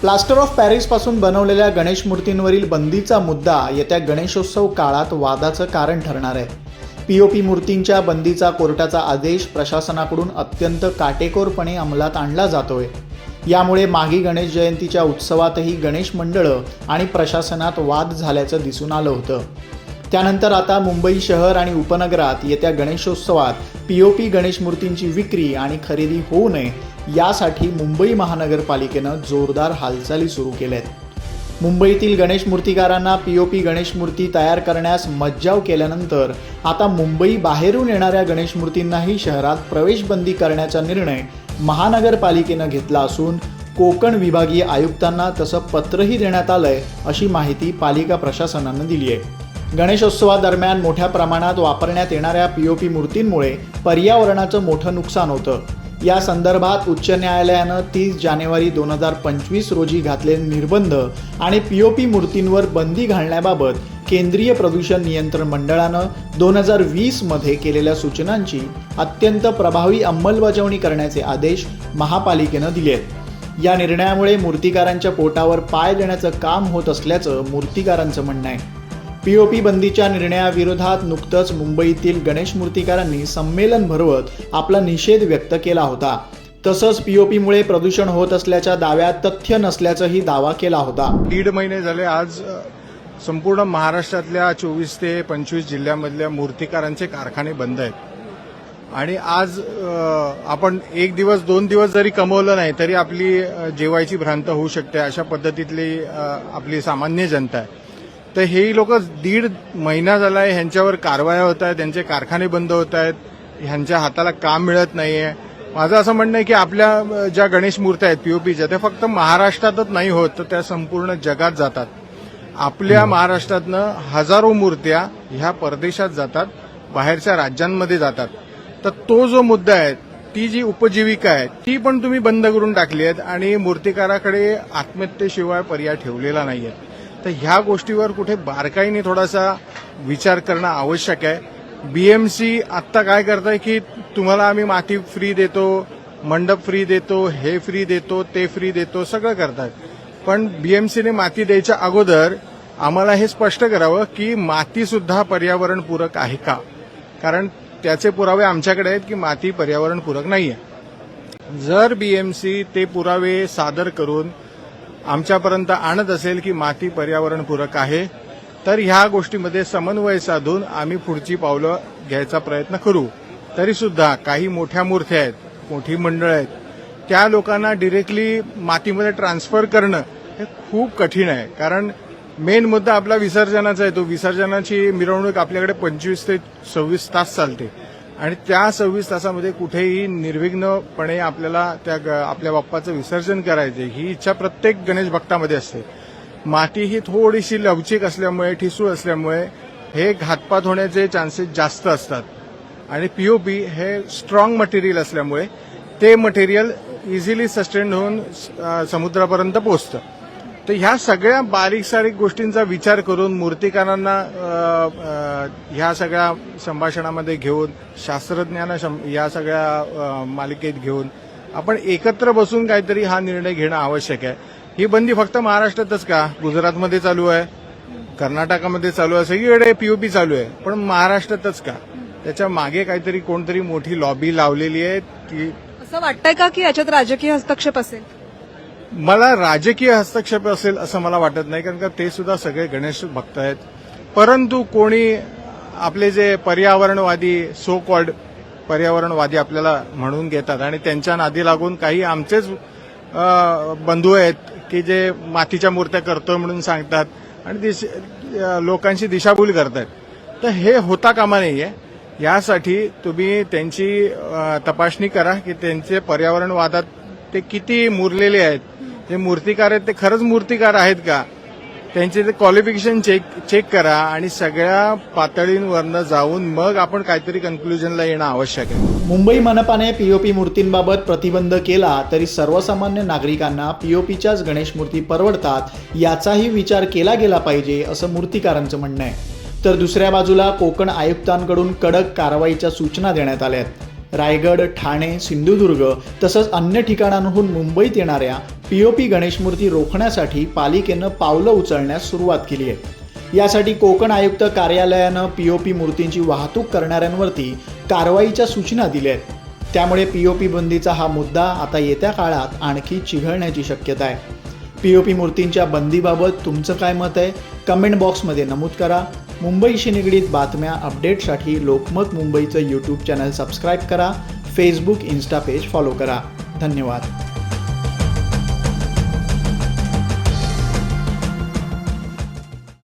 Plaster of पॅरिसपासून बनवलेल्या गणेश मूर्तींवरील बंदीचा मुद्दा येत्या गणेशोत्सव काळात वादाचं कारण ठरणार आहे. पीओपी मूर्तींच्या बंदीचा कोर्टाचा आदेश प्रशासनाकडून अत्यंत काटेकोरपणे अंमलात आणला जातोय. यामुळे मागी गणेश जयंतीच्या उत्सवातही गणेश मंडळं आणि प्रशासनात वाद झाल्याचं दिसून आलं होतं. त्यानंतर आता मुंबई शहर आणि उपनगरात येत्या गणेशोत्सवात पीओपी गणेश मूर्तींची विक्री आणि खरेदी होऊ नये यासाठी मुंबई महानगरपालिकेनं जोरदार हालचाली सुरू केल्या आहेत मुंबईतील गणेश मूर्तिकारांना पी गणेश मूर्ती तयार करण्यास मज्जाव केल्यानंतर आता मुंबई बाहेरून येणाऱ्या गणेश मूर्तींनाही शहरात प्रवेशबंदी करण्याचा निर्णय महानगरपालिकेनं घेतला असून कोकण विभागीय आयुक्तांना तसं पत्रही देण्यात आलंय अशी माहिती पालिका प्रशासनानं दिली आहे. गणेशोत्सवादरम्यान मोठ्या प्रमाणात वापरण्यात येणाऱ्या पी ओ पी मूर्तींमुळे पर्यावरणाचं मोठं नुकसान होतं. या संदर्भात उच्च न्यायालयानं तीस जानेवारी दोन हजार पंचवीस रोजी घातलेले निर्बंध आणि पी ओ पी मूर्तींवर बंदी घालण्याबाबत केंद्रीय प्रदूषण नियंत्रण मंडळानं दोन हजार वीसमध्ये केलेल्या सूचनांची अत्यंत प्रभावी अंमलबजावणी करण्याचे आदेश महापालिकेनं दिले आहेत या निर्णयामुळे मूर्तिकारांच्या पोटावर पाय देण्याचं काम होत असल्याचं मूर्तिकारांचं म्हणणं आहे. पीओपी बंदीच्या निर्णयाविरोधात नुकतंच मुंबईतील गणेश मूर्तिकारांनी संमेलन भरवत आपला निषेध व्यक्त केला होता. तसंच पीओपीमुळे प्रदूषण होत असल्याच्या दाव्यात तथ्य नसल्याचाही दावा केला होता. दीड महिने झाले आज संपूर्ण महाराष्ट्रातल्या चोवीस ते पंचवीस जिल्ह्यामधल्या मूर्तिकारांचे कारखाने बंद आहेत. आणि आज आपण एक दिवस दोन दिवस जरी कमवलं नाही तरी आपली जेवायची भ्रांत होऊ शकते अशा पद्धतीतली आपली सामान्य जनता आहे. तर हे लोक दीड महिना झाला आहे ह्यांच्यावर कारवाया होत आहेत त्यांचे कारखाने बंद होत आहेत ह्यांच्या हाताला काम मिळत नाहीये. माझं असं म्हणणं आहे की आपल्या ज्या गणेश मूर्त्या आहेत पीओपीच्या त्या फक्त महाराष्ट्रातच नाही होत तर त्या संपूर्ण जगात जातात. आपल्या महाराष्ट्रातनं हजारो मूर्त्या ह्या परदेशात जातात बाहेरच्या राज्यांमध्ये जातात. तर तो जो मुद्दा आहे ती जी उपजीविका आहे ती पण तुम्ही बंद करून टाकली आहेत आणि मूर्तिकाराकडे आत्महत्येशिवाय पर्याय ठेवलेला नाहीये. तर ह्या गोष्टीवर कुठे बारकाईने थोडासा विचार करणं आवश्यक आहे. बीएमसी आत्ता काय करताय की तुम्हाला आम्ही माती फ्री देतो मंडप फ्री देतो हे फ्री देतो ते फ्री देतो सगळं करतात. पण बीएमसीने माती द्यायच्या अगोदर आम्हाला हे स्पष्ट करावं की मातीसुद्धा पर्यावरणपूरक आहे का? कारण त्याचे पुरावे आमच्याकडे आहेत की माती पर्यावरणपूरक नाही आहे जर बीएमसी ते पुरावे सादर करून आमच्यापर्यंत आणत असेल की माती पर्यावरणपूरक आहे तर ह्या गोष्टीमध्ये समन्वय साधून आम्ही पुढची पावलं घ्यायचा प्रयत्न करू. तरीसुद्धा काही मोठ्या मूर्त्या आहेत मोठी मंडळं आहेत. त्या लोकांना डिरेक्टली मातीमध्ये ट्रान्सफर करणं हे खूप कठीण आहे. कारण मेन मुद्दा आपला विसर्जनाचा आहे. तो विसर्जनाची मिरवणूक आपल्याकडे पंचवीस ते सव्वीस तास चालते. आणि त्या सव्वीस तासामध्ये कुठेही निर्विघ्नपणे आपल्याला त्या ग- आपल्या बाप्पाचं विसर्जन करायचे ही इच्छा प्रत्येक गणेश भक्तामध्ये असते. माती ही थोडीशी लवचिक असल्यामुळे ठिसूळ असल्यामुळे हे घातपात होण्याचे चान्सेस जास्त असतात. आणि पीओपी हे स्ट्रॉंग मटेरियल असल्यामुळे ते मटेरियल इझिली सस्टेन होऊन समुद्रापर्यंत पोहोचतं. तर ह्या सगळ्या बारीक सारीक गोष्टींचा विचार करून मूर्तिकारांना ह्या सगळ्या संभाषणामध्ये घेऊन शास्त्रज्ञांना शं- या सगळ्या मालिकेत घेऊन आपण एकत्र बसून काहीतरी हा निर्णय घेणं आवश्यक आहे. ही बंदी फक्त महाराष्ट्रातच का? गुजरातमध्ये चालू आहे कर्नाटकामध्ये चालू आहे सगळीकडे पीओपी चालू आहे पण महाराष्ट्रातच का? त्याच्यामागे काहीतरी कोणतरी मोठी लॉबी लावलेली आहे ती असं वाटतंय का की याच्यात राजकीय हस्तक्षेप असेल? मला राजकीय हस्तक्षेप असेल असं मला वाटत नाही कारण का ते सुद्धा सगळे गणेश भक्त आहेत. परंतु कोणी आपले जे पर्यावरणवादी सो कॉल्ड पर्यावरणवादी आपल्याला म्हणून घेतात आणि त्यांच्या नादी लागून काही आमचेच बंधू आहेत की जे मातीच्या मूर्त्या करतोय म्हणून सांगतात आणि दिश लोकांची दिशाभूल करतात तर हे होता कामा नाही आहे यासाठी तुम्ही त्यांची तपासणी करा की त्यांचे पर्यावरणवादात ते किती मुरलेले आहेत. जे मूर्तिकार आहेत ते खरंच मूर्तिकार आहेत का? त्यांचे ते क्वालिफिकेशन चेक चेक करा आणि सगळ्या पातळींवरनं जाऊन मग आपण काहीतरी कन्क्लुजनला येणं आवश्यक आहे. मुंबई मनपाने पीओपी मूर्तींबाबत प्रतिबंध केला तरी सर्वसामान्य नागरिकांना पीओपीच्याच गणेश मूर्ती परवडतात याचाही विचार केला गेला पाहिजे असं मूर्तिकारांचं म्हणणं आहे. तर दुसऱ्या बाजूला कोकण आयुक्तांकडून कडक कारवाईच्या सूचना देण्यात आल्या आहेत. रायगड ठाणे सिंधुदुर्ग तसंच अन्य ठिकाणांहून मुंबईत येणाऱ्या पीओपी गणेश मूर्ती रोखण्यासाठी पालिकेनं पावलं उचलण्यास सुरुवात केली आहे. यासाठी कोकण आयुक्त कार्यालयानं पीओपी मूर्तींची वाहतूक करणाऱ्यांवरती कारवाईच्या सूचना दिल्या आहेत. त्यामुळे पीओपी बंदीचा हा मुद्दा आता येत्या काळात आणखी चिघळण्याची शक्यता आहे. पीओपी मूर्तींच्या बंदीबाबत तुमचं काय मत आहे? कमेंट बॉक्समध्ये नमूद करा. मुंबईशी निगडीत बातम्या अपडेटसाठी लोकमत मुंबईचं यूट्यूब चॅनल सबस्क्राईब करा. फेसबुक इन्स्टा पेज फॉलो करा. धन्यवाद.